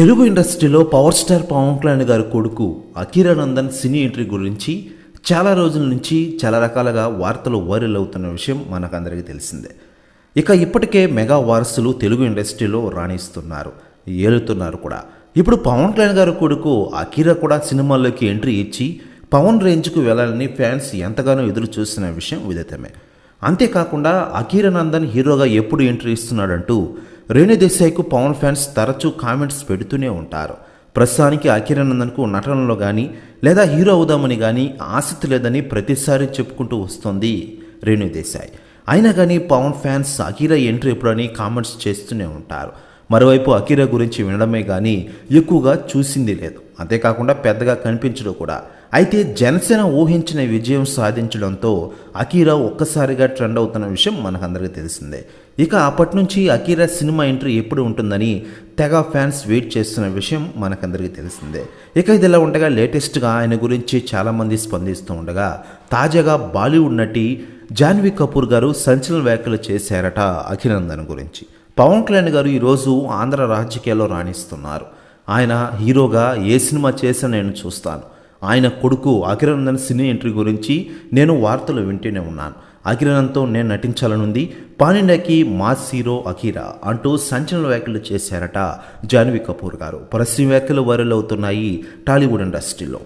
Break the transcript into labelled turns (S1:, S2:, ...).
S1: తెలుగు ఇండస్ట్రీలో power star Pawan Kalyan గారి కొడుకు అఖీరానందన్ సినీ ఎంట్రీ గురించి చాలా రోజుల నుంచి చాలా రకాలుగా వార్తలు వైరల్ అవుతున్న విషయం మనకందరికీ తెలిసిందే. ఇక ఇప్పటికే మెగా వారసులు తెలుగు ఇండస్ట్రీలో రాణిస్తున్నారు ఏలుతున్నారు కూడా. ఇప్పుడు పవన్ కళ్యాణ్ గారి కొడుకు అఖీరా కూడా సినిమాల్లోకి ఎంట్రీ ఇచ్చి పవన్ రేంజ్కు వెళ్ళాలని ఫ్యాన్స్ ఎంతగానో ఎదురు చూస్తున్న విషయం విదితమే అంతేకాకుండా అఖీరానందన్ హీరోగా ఎప్పుడు ఎంట్రీ ఇస్తున్నాడంటూ రేణు దేశాయ్కు పవన్ ఫ్యాన్స్ తరచూ కామెంట్స్ పెడుతూనే ఉంటారు. ప్రస్తుతానికి అఖిరానందన్కు నటనలో కానీ లేదా హీరో అవుదామని కానీ ఆసక్తి లేదని ప్రతిసారి చెప్పుకుంటూ వస్తోంది రేణు దేశాయ్ అయినా కానీ పవన్ ఫ్యాన్స్ అఖీరా ఎంట్రీ ఎప్పుడని కామెంట్స్ చేస్తూనే ఉంటారు. మరోవైపు అఖీరా గురించి వినడమే కానీ ఎక్కువగా చూసింది లేదు. అంతేకాకుండా పెద్దగా కనిపించడం కూడా. అయితే జనసేన ఊహించిన విజయం సాధించడంతో అఖీరా ఒక్కసారిగా ట్రెండ్ అవుతున్న విషయం మనకందరికీ తెలిసిందే. ఇక అప్పటి నుంచి అకీరా సినిమా ఎంట్రీ ఎప్పుడు ఉంటుందని తెగ ఫ్యాన్స్ వెయిట్ చేస్తున్న విషయం మనకందరికీ తెలిసిందే. ఇక ఇది ఇలా ఉండగా లేటెస్ట్గా ఆయన గురించి చాలామంది స్పందిస్తూ ఉండగా తాజాగా బాలీవుడ్ నటి జాన్వీ కపూర్ గారు సంచలన వ్యాఖ్యలు చేశారట అఖినందన్ గురించి. పవన్ కళ్యాణ్ గారు ఈరోజు ఆంధ్ర రాజకీయాల్లో రాణిస్తున్నారు. ఆయన హీరోగా ఏ సినిమా చేసినా నేను చూస్తాను. ఆయన కొడుకు అఖిరానందన్ సినీ ఎంట్రీ గురించి నేను వార్తలు వింటూనే ఉన్నాను. అఖిరానంద్తో నేను నటించాలనుంది. పానిండకి మాస్ హీరో అఖీరా అంటూ సంచలన వ్యాఖ్యలు చేశారట జాన్వీ కపూర్ గారు. పరస్య వ్యాఖ్యలు వైరల్ అవుతున్నాయి టాలీవుడ్ ఇండస్ట్రీలో.